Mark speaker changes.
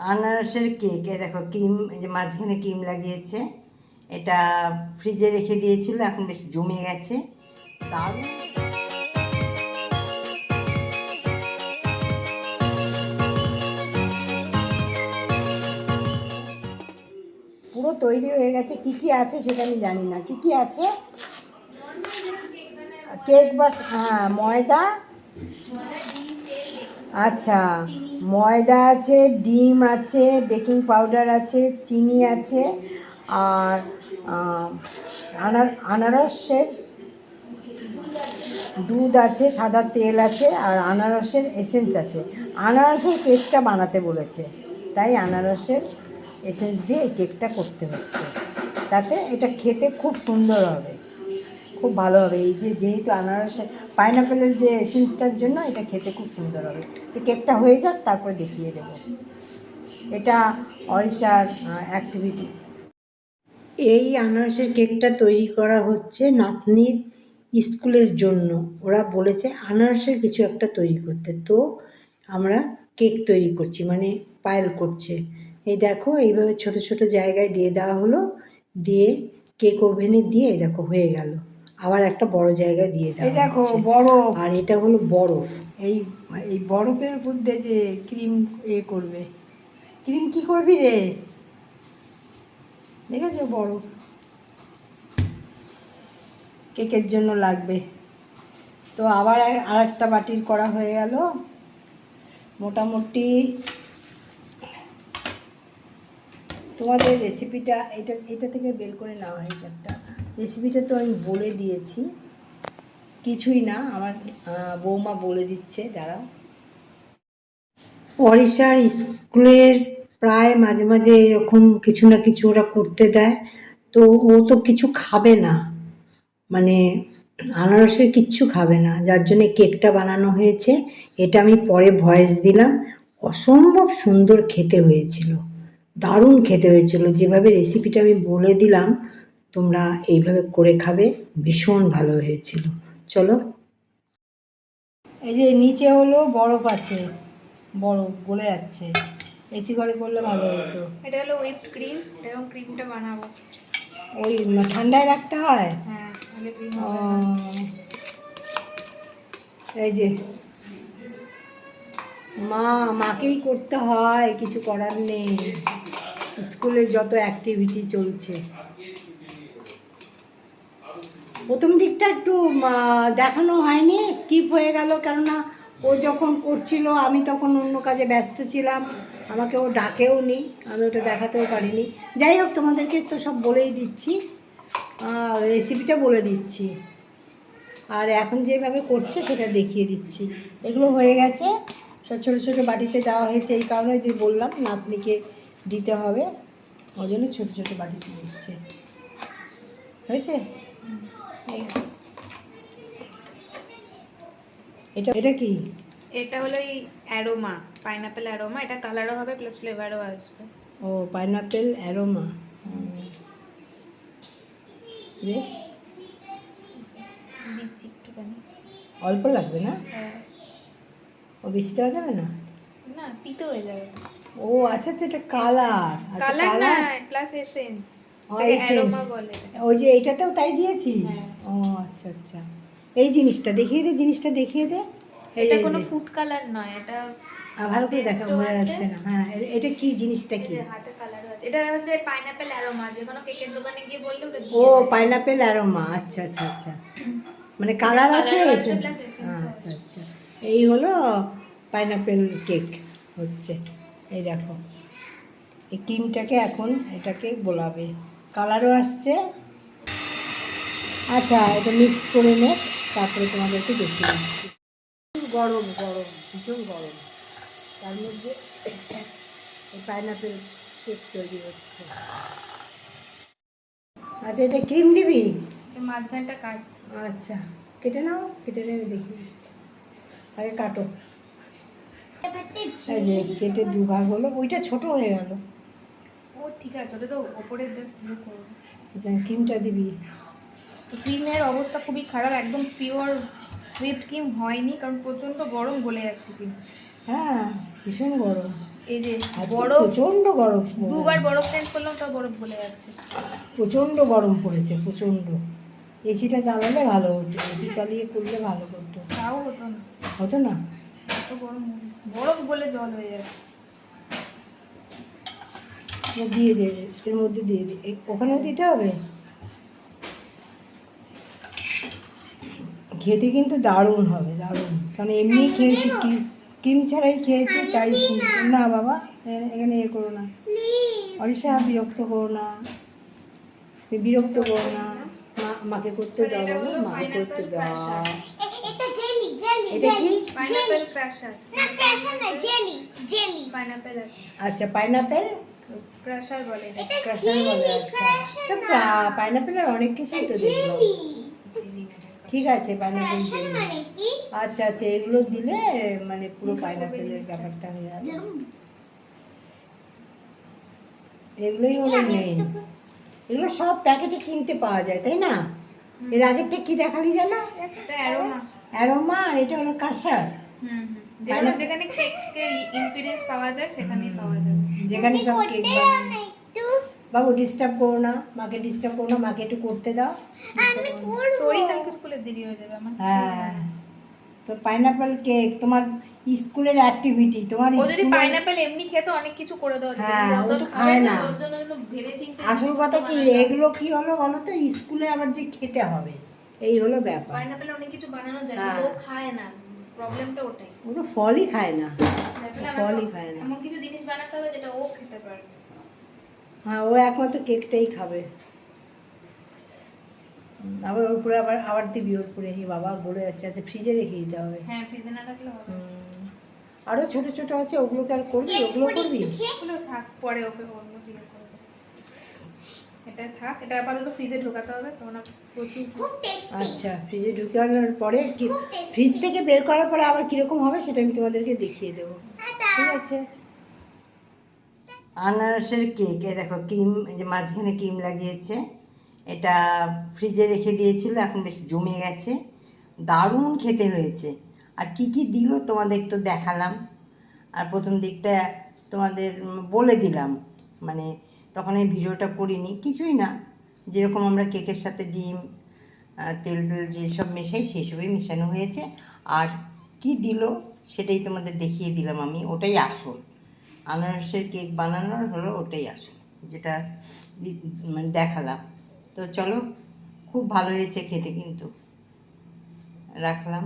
Speaker 1: আনারসের কেক এ দেখো ক্রিম এই যে মাঝখানে ক্রিম লাগিয়েছে। এটা ফ্রিজে রেখে দিয়েছিল এখন বেশ জমে গেছে। দারুণ পুরো তৈরি হয়ে গেছে। কি কি আছে সেটা আমি জানি না। কি কি আছে? কেক বা হ্যাঁ ময়দা আচ্ছা ময়দা আছে, ডিম আছে, বেকিং পাউডার আছে, চিনি আছে, আর আনার, আনারসের দুধ আছে, সাদা তেল আছে, আর আনারসের এসেন্স আছে। আনারসের কেকটা বানাতে বলেছে, তাই আনারসের এসেন্স দিয়ে এই কেকটা করতে হচ্ছে। তাতে এটা খেতে খুব সুন্দর হবে। খুব ভালো হবে। এই যে যেহেতু আনারসে, পাইনাপেলের যে এসেন্সটার জন্য এটা খেতে খুব সুন্দর হবে। তো কেকটা হয়ে যাক, তারপর দেখিয়ে দেবো। এটা অরিশার অ্যাক্টিভিটি এই আনারসের কেকটা তৈরি করা হচ্ছে নাতনির স্কুলের জন্য। ওরা বলেছে আনারসের কিছু একটা তৈরি করতে। তো আমরা কেক তৈরি করছি মানে পায়েল করছে। এই দেখো, এইভাবে ছোট ছোট জায়গায় দিয়ে দেওয়া হলো। দিয়ে কেক ওভেনে দিয়ে দেখো, হয়ে গেল। আবার একটা বড় জায়গায় দিয়ে দেওয়া দেখো বড় আর এটা হলো বরফ। এই এই বরফের মধ্যে যে ক্রিম এ করবে। ক্রিম কি করবি রে? দেখেছ বরফ? কেকের জন্য লাগবে। তো আবার আর একটা বাটির করা হয়ে গেল। মোটামুটি তোমাদের রেসিপিটা এটা এটা থেকে বের করে নেওয়া হয়েছে একটা। রেসিপিটা তো আমি বলে দিয়েছি। কিছুই না, আমার বৌমা বলে দিচ্ছে, দাঁড়াও। ওড়িশার স্কুলের প্রায় মাঝে মাঝে এরকম কিছু না কিছু ওরা করতে দেয়, তো ও তো কিছু খাবে না। মানে আনারসের কিচ্ছু খাবে না, যার জন্য কেকটা বানানো হয়েছে। এটা আমি পরে ভয়েস দিলাম। অসম্ভব সুন্দর খেতে হয়েছিল, দারুণ খেতে হয়েছিল। যেভাবে রেসিপিটা আমি বলে দিলাম তোমরা এইভাবে করে খাবে ভীষণ ভালো হয়েছিল। চলো। এই যে নিচে হলো বরফ আছে বরফ গলে যাচ্ছে। এসি করে করলে ভালো হতো।
Speaker 2: এটা হলো হুইপড ক্রিম এবং ক্রিমটা বানাবো।
Speaker 1: ওই ঠান্ডায় রাখতে হয়?
Speaker 2: হ্যাঁ তাহলে ক্রিম
Speaker 1: এই যে মা মাকেই করতে হয় কিছু করার নেই। স্কুলের যত অ্যাক্টিভিটি চলছে। প্রথম দিকটা একটু দেখানো হয়নি স্কিপ হয়ে গেল, কেননা ও যখন করছিল, আমি তখন অন্য কাজে ব্যস্ত ছিলাম, আমাকে ও ডাকেও নি, আমি ওটা দেখাতেও পারিনি। যাই হোক, তোমাদেরকে তো সব বলেই দিচ্ছি রেসিপিটা বলে দিচ্ছি। আর এখন যেভাবে করছে, সেটা দেখিয়ে দিচ্ছি। এগুলো হয়ে গেছে, সব ছোটো ছোটো বাটিতে দেওয়া হয়েছে, এই কারণে যে বললাম, নাতনিকে দিতে হবে ওই জন্য ছোটো ছোটো বাটিতে দিচ্ছে। হয়েছে। এটা এটা কি?
Speaker 2: এটা হলো এই অ্যারোমা পাইনাপেল অ্যারোমা এটা কালারও হবে প্লাস ফ্লেভারও আসবে।
Speaker 1: ও পাইনাপেল অ্যারোমা। অল্প লাগবে না?
Speaker 2: হ্যাঁ।
Speaker 1: ও বেশি দেওয়া যাবে না?
Speaker 2: না তিতো হয়ে যাবে।
Speaker 1: ও আচ্ছা আচ্ছা এটা কালার। আচ্ছা
Speaker 2: কালার না প্লাস এসেন্স
Speaker 1: ওই যে এইটাতেও তাই দিয়েছিস?
Speaker 2: হ্যাঁ।
Speaker 1: ও আচ্ছা আচ্ছা। এই জিনিসটা দেখিয়ে দে জিনিসটা দেখিয়ে দে।
Speaker 2: এটা কোনো ফুড কালার নয় এটা
Speaker 1: ভালো করে দেখা বোঝা যাচ্ছে না। হ্যাঁ এটা কি জিনিসটা কি?
Speaker 2: হাতে কালার আছে। এটা হচ্ছে পাইনাপেল অ্যারোমা যে কোনো কেকের দোকানে গিয়ে বললে ওটা
Speaker 1: ও। পাইনাপেল অ্যারোমা আচ্ছা আচ্ছা আচ্ছা। মানে কালার আছে আচ্ছা আচ্ছা। এই হলো পাইনাপেল কেক হচ্ছে। এই দেখো। এই ক্রিমটাকে এখন এটাকে গোলাবে কালারও আসছে। আচ্ছা এটা মিক্স করে নে তারপরে তোমাদেরকে দেখিয়ে দিচ্ছি। গরম গরম ভীষণ গরম। তার মধ্যে পাইনাপেল কেক তৈরি হচ্ছে। আচ্ছা এটা ক্রিম দিবি?
Speaker 2: মাঝখানটা কাট।
Speaker 1: আচ্ছা কেটে নাও কেটে নেবে দিচ্ছি। আগে কাটো। কেটে দুভাগ হলো ওইটা ছোট হয়ে গেল।
Speaker 2: ঠিক আছে ওটা তো ওপরে জাস্ট ইয়ে করব
Speaker 1: ক্রিমটা দিবি।
Speaker 2: ক্রিমের অবস্থা খুবই খারাপ একদম পিওর হুইপড ক্রিম হয়নি কারণ প্রচণ্ড গরম গলে যাচ্ছে ক্রিম
Speaker 1: হ্যাঁ ভীষণ গরম।
Speaker 2: এই যে বরফ
Speaker 1: প্রচণ্ড গরম
Speaker 2: দুবার বরফ চেঞ্জ করলাম তাও বরফ গলে যাচ্ছে।
Speaker 1: প্রচণ্ড গরম পড়েছে প্রচণ্ড। এসিটা চালালে ভালো হতো এসি চালিয়ে করলে ভালো করতো।
Speaker 2: তাও হতো না।
Speaker 1: হতো না?
Speaker 2: এত গরম বরফ গলে জল হয়ে যাচ্ছে।
Speaker 1: এ দিয়ে দে এর মধ্যে দিয়ে দে। এ- ওখানেও দিতে হবে? খেতে কিন্তু দারুণ হবে দারুণ। কারণ এমনি খেয়েছি ক্রিম ক্রিম ছাড়াই খেয়েছি তাই না বাবা এখানে এ করো না। অরিষা বিরক্ত করো না। বিরক্ত করো না। মা মাকে করতে দাও বাবা মাকে করতে দাও। আচ্ছা পাইনাপেল
Speaker 2: ক্রাশার বলে এটা
Speaker 1: ক্রাশার বলে আচ্ছা। পাইনাপেলের অনেক কিছুই তো দেখলাম ঠিক আছে পাইনাপেল
Speaker 3: মানে
Speaker 1: আচ্ছা আচ্ছা এগুলো দিলে মানে পুরো পাইনাপেলের ব্যাপারটা হয়ে যাবে এগুলোই হলো মেন এগুলো সব প্যাকেটে কিনতে পাওয়া যায় তাই না? এর আগেরটা কি দেখালি জানো?
Speaker 2: অ্যারোমা
Speaker 1: অ্যারোমা আর এটা হলো কাঁসার
Speaker 2: হুম হুম। যেখানে যেখানে কেকের ইনগ্রিডিয়েন্টস পাওয়া যায় সেখানেই পাওয়া যাবে।
Speaker 1: যেখানে সব কেক
Speaker 3: করতে
Speaker 1: বানায়
Speaker 3: না একটু।
Speaker 1: বাবু ডিস্টার্ব করো না। মাকে ডিস্টার্ব করো না। মাকে একটু করতে দাও।
Speaker 2: তোরই কালকে স্কুলে দেরি হয়ে যাবে আমার
Speaker 1: হ্যাঁ। তো পাইনাপেল কেক তোমার স্কুলের অ্যাক্টিভিটি তোমার
Speaker 2: ও যদি পাইনাপেল এমনি খেতো অনেক কিছু করে দেওয়া যেত
Speaker 1: হ্যাঁ, ও
Speaker 2: তো খায় না।
Speaker 1: আসল কথা কি এগুলো কি হলো বলো তো? স্কুলে আবার যে খেতে হবে। এই হলো ব্যাপার।
Speaker 2: পাইনাপেল অনেক কিছু বানানো যায়
Speaker 1: হ্যাঁ।
Speaker 2: ও খায় না। প্রবলেমটা ওটাই।
Speaker 1: ও তো ফলই খায় না। ফলই খায় না।
Speaker 2: এমন কিছু জিনিস বানাতে হবে যেটা ও খেতে পারবে
Speaker 1: হ্যাঁ ও একমাত্র কেকটাই খাবে। আবার ওর উপরে আবার আবার দিবি ওর উপরে। এই বাবা গলে যাচ্ছে। আচ্ছা ফ্রিজে রেখে দিতে হবে।
Speaker 2: হ্যাঁ ফ্রিজে না রাখলে হবে
Speaker 1: আরও ছোট ছোট আছে ওগুলোকে আর করবি? ওগুলো করবি?
Speaker 2: এগুলো থাক পরে ওকে অন্য দিকে এটা থাক এটা আপাতত ফ্রিজে ঢোকাতে হবে কারণ প্রচুর
Speaker 1: আচ্ছা ফ্রিজে ঢুকানোর পরে কি ফ্রিজ থেকে বের করার পরে আবার কীরকম হবে সেটা আমি তোমাদেরকে দেখিয়ে দেবো। ঠিক আছে? আনারসের কেক এ দেখো ক্রিম এই যে মাঝখানে ক্রিম লাগিয়েছে এটা ফ্রিজে রেখে দিয়েছিল এখন বেশ জমে গেছে দারুণ খেতে হয়েছে। আর কি কি দিল তোমাদের তো দেখালাম। আর প্রথম দিকটা তোমাদের বলে দিলাম মানে তখন এই ভিডিওটা করিনি, কিছুই না। যেরকম আমরা কেকের সাথে ডিম তেল টেল যেসব মেশাই সেসবই মেশানো হয়েছে। আর কি দিল সেটাই তোমাদের দেখিয়ে দিলাম আমি, ওটাই আসল। আনারসের কেক বানানোর হলো ওটাই আসল, যেটা মানে দেখালাম। তো চলো, খুব ভালো হয়েছে খেতে কিন্তু। রাখলাম।